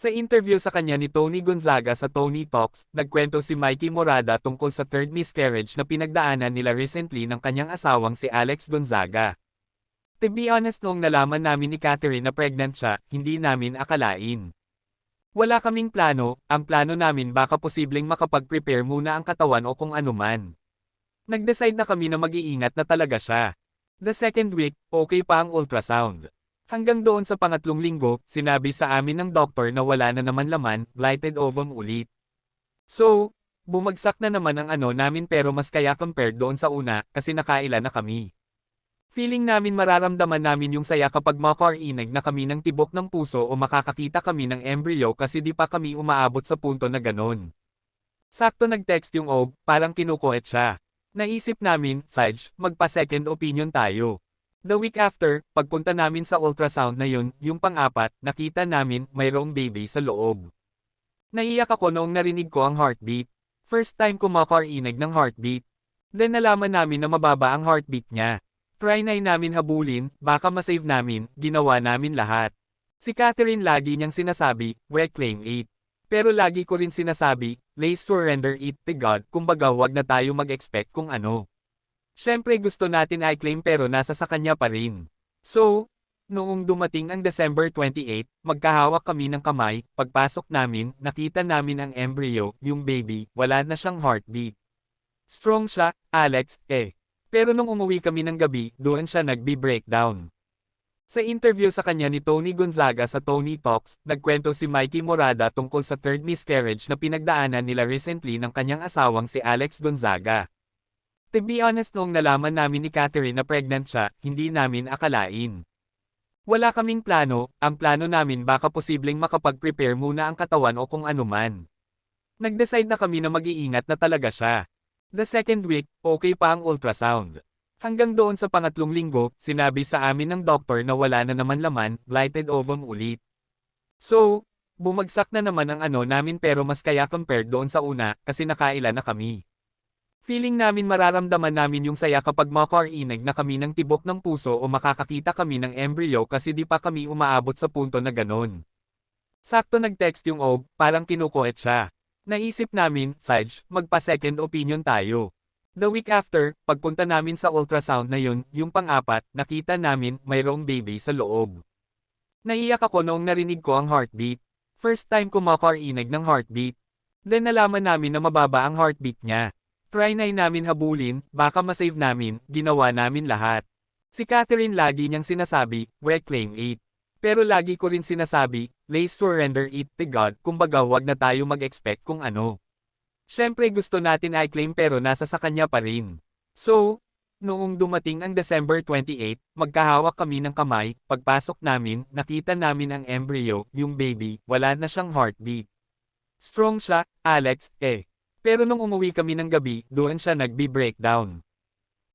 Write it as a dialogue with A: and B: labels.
A: Sa interview sa kanya ni Tony Gonzaga sa Tony Talks, nagkwento si Mikey Morada tungkol sa third miscarriage na pinagdaanan nila recently ng kanyang asawang si Alex Gonzaga. To be honest noong nalaman namin ni Catherine na pregnant siya, hindi namin akalain. Wala kaming plano, ang plano namin baka posibleng makapag-prepare muna ang katawan o kung anuman. Nag-decide na kami na mag-iingat na talaga siya. The second week, okay pa ang ultrasound. Hanggang doon sa pangatlong linggo, sinabi sa amin ng doktor na wala na naman laman, blighted ovum ulit. So, bumagsak na naman ang ano namin pero mas kaya compared doon sa una, kasi nakaila na kami. Feeling namin mararamdaman namin yung saya kapag makarinig na kami ng tibok ng puso o makakakita kami ng embryo kasi di pa kami umaabot sa punto na ganon. Sakto nag-text yung Ob, parang kinukuhet siya. Naisip namin, Saj, magpa-second opinion tayo. The week after, pagpunta namin sa ultrasound na yun, yung pang-apat, nakita namin, mayroong baby sa loob. Naiyak ako noong narinig ko ang heartbeat. First time ko makarinig ng heartbeat. Then nalaman namin na mababa ang heartbeat niya. Try na namin habulin, baka masave namin, ginawa namin lahat. Si Catherine lagi niyang sinasabi, we claim it. Pero lagi ko rin sinasabi, let's surrender it to God, kumbaga wag na tayo mag-expect kung ano. Siyempre gusto natin i-claim pero nasa sa kanya pa rin. So, noong dumating ang December 28, magkahawak kami ng kamay, pagpasok namin, nakita namin ang embryo, yung baby, wala na siyang heartbeat. Strong siya, Alex, eh. Pero nung umuwi kami ng gabi, doon siya nagbi-breakdown. Sa interview sa kanya ni Tony Gonzaga sa Tony Talks, nagkwento si Mikey Morada tungkol sa third miscarriage na pinagdaanan nila recently ng kanyang asawang si Alex Gonzaga. To be honest noong nalaman namin ni Catherine na pregnant siya, hindi namin akalain. Wala kaming plano, ang plano namin baka posibleng makapag-prepare muna ang katawan o kung anuman. Nag-decide na kami na mag-iingat na talaga siya. The second week, okay pa ang ultrasound. Hanggang doon sa pangatlong linggo, sinabi sa amin ng doktor na wala na naman laman, blighted ovum ulit. So, bumagsak na naman ang ano namin pero mas kaya compared doon sa una, kasi nakaila na kami. Feeling namin mararamdaman namin yung saya kapag makarinig na kami ng tibok ng puso o makakakita kami ng embryo kasi di pa kami umaabot sa punto na ganon. Sakto nag-text yung Ob, parang kinukuhet siya. Naisip namin, Saj, magpa-second opinion tayo. The week after, pagpunta namin sa ultrasound na yun, yung pang-apat, nakita namin, mayroong baby sa loob. Naiyak ako noong narinig ko ang heartbeat. First time ko makarinig ng heartbeat. Then nalaman namin na mababa ang heartbeat niya. Try na namin habulin, baka masave namin, ginawa namin lahat. Si Catherine lagi niyang sinasabi, we claim it. Pero lagi ko rin sinasabi, let's surrender it to God, kumbaga wag na tayo mag-expect kung ano. Siyempre gusto natin i-claim pero nasa sa kanya pa rin. So, noong dumating ang December 28, magkahawak kami ng kamay, pagpasok namin, nakita namin ang embryo, yung baby, wala na siyang heartbeat. Strong siya, Alex, eh. Pero nung umuwi kami ng gabi, doon siya nagbi-breakdown.